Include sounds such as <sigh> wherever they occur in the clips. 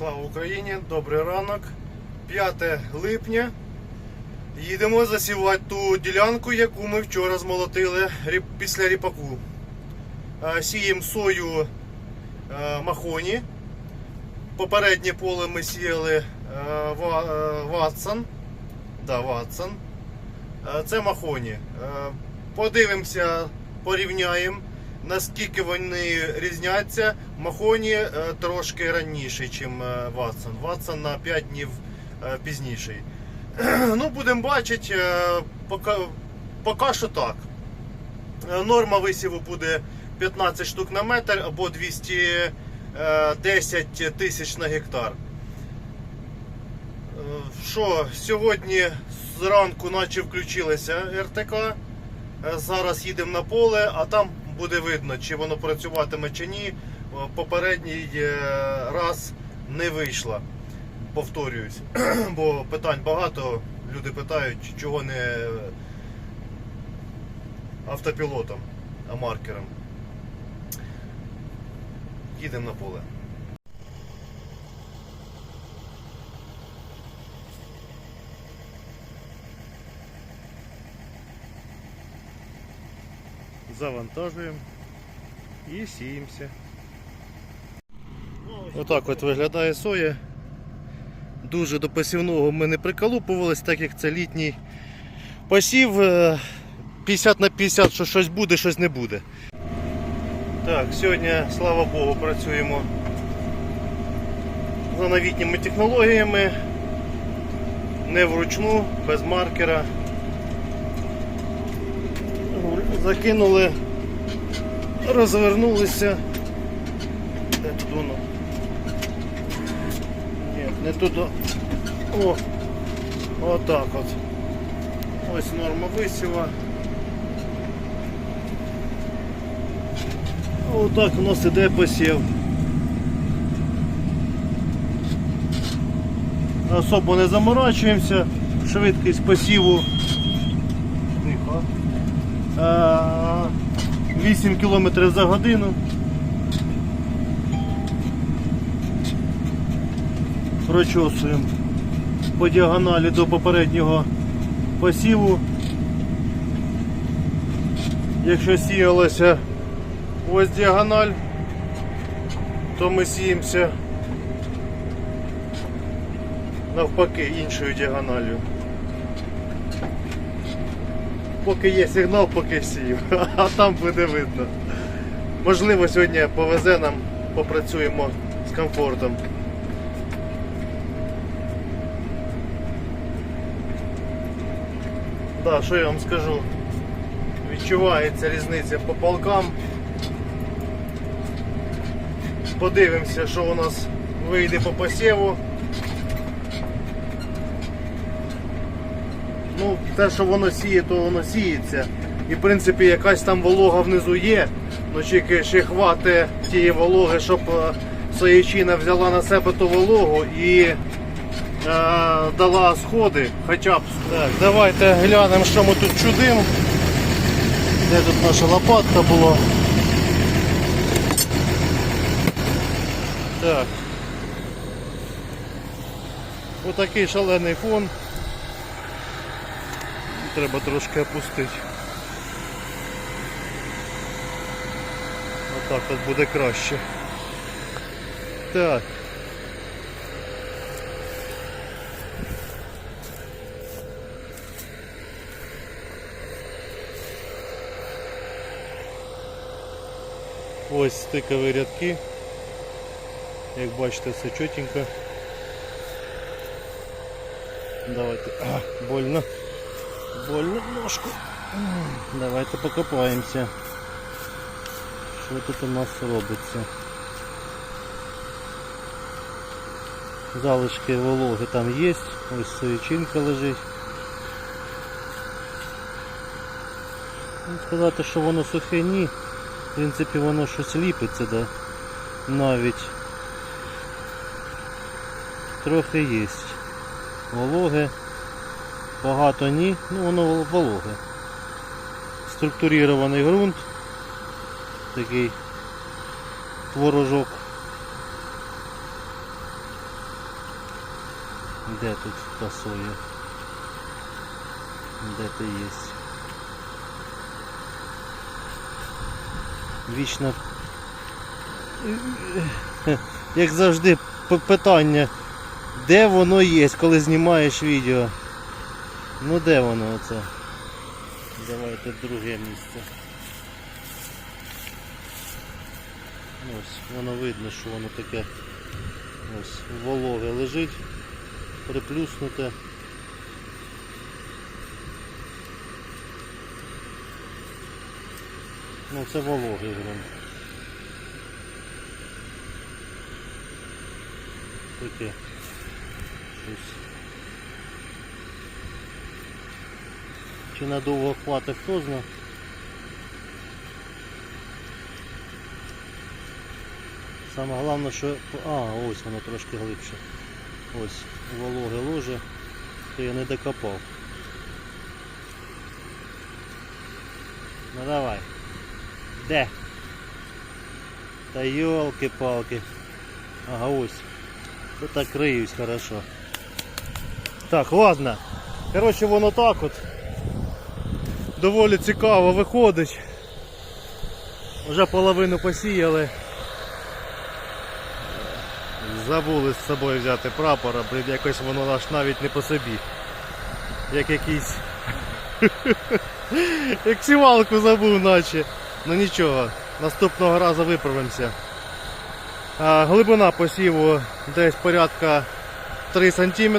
Слава Україні! Добрий ранок. 5 липня. Їдемо засівати ту ділянку, яку ми вчора змолотили після ріпаку. Е, Сіємо сою е, махоні. Попереднє поле ми сіяли е, Ва- Ватсон. Да, Ватсон. Це махоні. Подивимося, порівняємо, наскільки вони різняться. Махоні е, трошки раніше, ніж Ватсон. Ватсон на 5 днів е, пізніший. <clears throat> Ну, будемо бачити, е, поки, поки що так. Е, Норма висіву буде 15 штук на метр або 210 тисяч на гектар. Е, Що, сьогодні зранку наче включилася РТК. Е, Зараз їдемо на поле, а там буде видно, чи воно працюватиме чи ні. Е, Попередній е, раз не вийшло. Повторююсь. <clears throat> Бо питань багато. Люди питають, чого не автопілотом, а маркером. Їдемо на поле. Завантажуємо і сіємося. Отак от виглядає соя. Дуже до посівного ми не приколупувались, так як це літній посів. е, 50 на 50, що щось буде, щось не буде. Так, сьогодні, слава Богу, працюємо за новітніми технологіями. Не вручну, без маркера. Закинули, розвернулися. Де тут воно? Ні, не туди. О! Отак от. Ось норма висіва. Отак у нас іде посів. Особо не заморачуємося, швидкість посіву 8 км за годину. Прочосуємо по діагоналі до попереднього посіву. Якщо сіялося ось діагональ, то ми сіємося навпаки іншою діагональю. Поки є сигнал, поки сію, <laughs> а там буде видно. Можливо, сьогодні повезе нам, попрацюємо з комфортом. Да, що я вам скажу? Відчувається різниця по полкам. Подивимося, що у нас вийде по посіву. Ну, те, що воно сіє, то воно сіється. І в принципі якась там волога внизу є, ну тільки ще хватить тієї вологи, щоб е, соєчина взяла на себе ту вологу і е, дала сходи, хоча б. Так, давайте глянемо, що ми тут чудимо. Де тут наша лопатка була? Так. Отакий шалений фон. Треба трошки опустити. Отак от буде краще. Так. Ось стикові рядки. Як бачите, все чотенько. Давайте. А, больно. Больно ножку. Давайте покопаємося. Що тут у нас робиться? Залишки вологи там є, ось соєчинка лежить. Ну, Сказати, що воно сухе, ні. В принципі воно щось ліпиться, да. навіть трохи є. Вологе. Багато ні, ну воно вологе. Структурований ґрунт. Такий творожок. Де тут та? Де ти є? Вічно. Як завжди, питання, де воно є, коли знімаєш відео? Ну де воно оце? Давайте друге місце. Ось, воно видно, що воно таке ось вологе лежить, приплюснуте. Ну це вологий ґрунт. Таке. Щось. Чи надовго хватить, хто знає. Саме головне, що... А, ось воно трошки глибше. Ось вологе ложе, то я не докопав. Ну давай. Де? Та йолки-палки. Ага, ось. Тут так риюсь хорошо. Так, ладно. Коротше, воно так от. Доволі цікаво виходить. Вже половину посіяли. Забули з собою взяти прапора, блін, якось воно аж навіть не по собі. Як якийсь. <laughs> Як сівалку забув, наче. Ну нічого, наступного разу виправимося. А, глибина посіву десь порядка 3 см.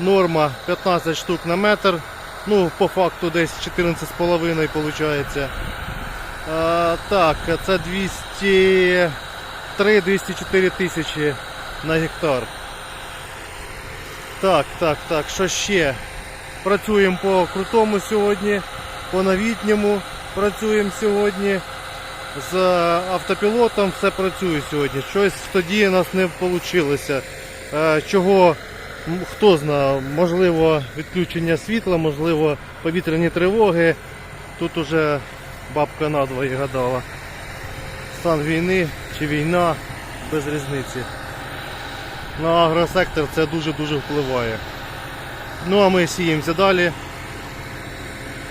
Норма 15 штук на метр. Ну, по факту десь 14,5 виходить. Так, це 200. 3-204 тисячі на гектар. Так, так, так, що ще? Працюємо по крутому сьогодні, по новітньому працюємо сьогодні. З автопілотом все працює сьогодні. Щось тоді у нас не вийшло. Чого, м, хто знає, можливо відключення світла, можливо повітряні тривоги. Тут уже бабка надвоє гадала стан війни чи війна, без різниці. На агросектор це дуже-дуже впливає. Ну а ми сіємося далі.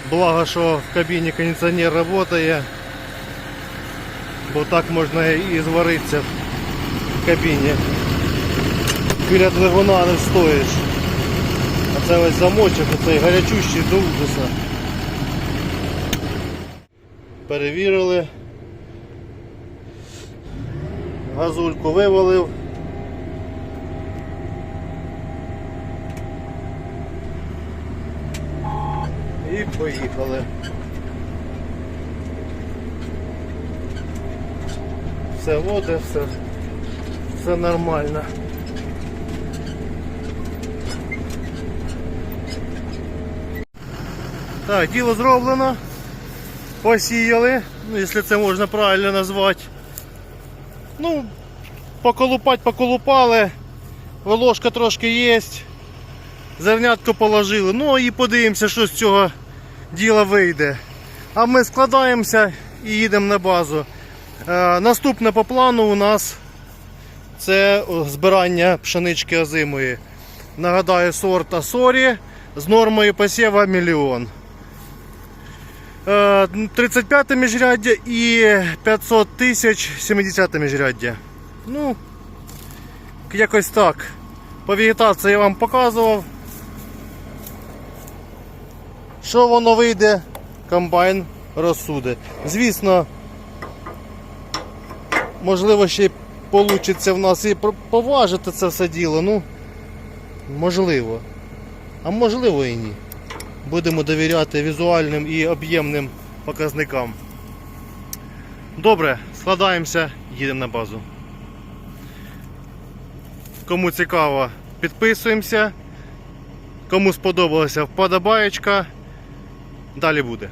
Благо, що в кабіні кондиціонер працює, бо так можна і зваритися в кабіні. Біля двигуна не стоїш. А це ось замочок, оцей гарячущий до ужаса. Перевірили. газульку вивалив. І поїхали. Все води, все, все нормально. Так, діло зроблено. Посіяли, ну, якщо це можна правильно назвати. Ну, поколупать поколупали, волошка трошки є, зернятко положили. Ну і подивимося, що з цього діла вийде. А ми складаємося і їдемо на базу. Е, наступне по плану у нас це збирання пшенички озимої. Нагадаю, сорт Асорі з нормою посіва мільйон. Е, 35 міжряддя і 500 тисяч 70 міжряддя. Ну, якось так. По вегетації я вам показував. Що воно вийде, комбайн розсуде. Звісно, можливо, ще й вийде в нас і поважити це все діло. Ну, можливо. А можливо і ні будемо довіряти візуальним і об'ємним показникам. Добре, складаємося, їдемо на базу. Кому цікаво, підписуємося. Кому сподобалося вподобаєчка. Далі буде.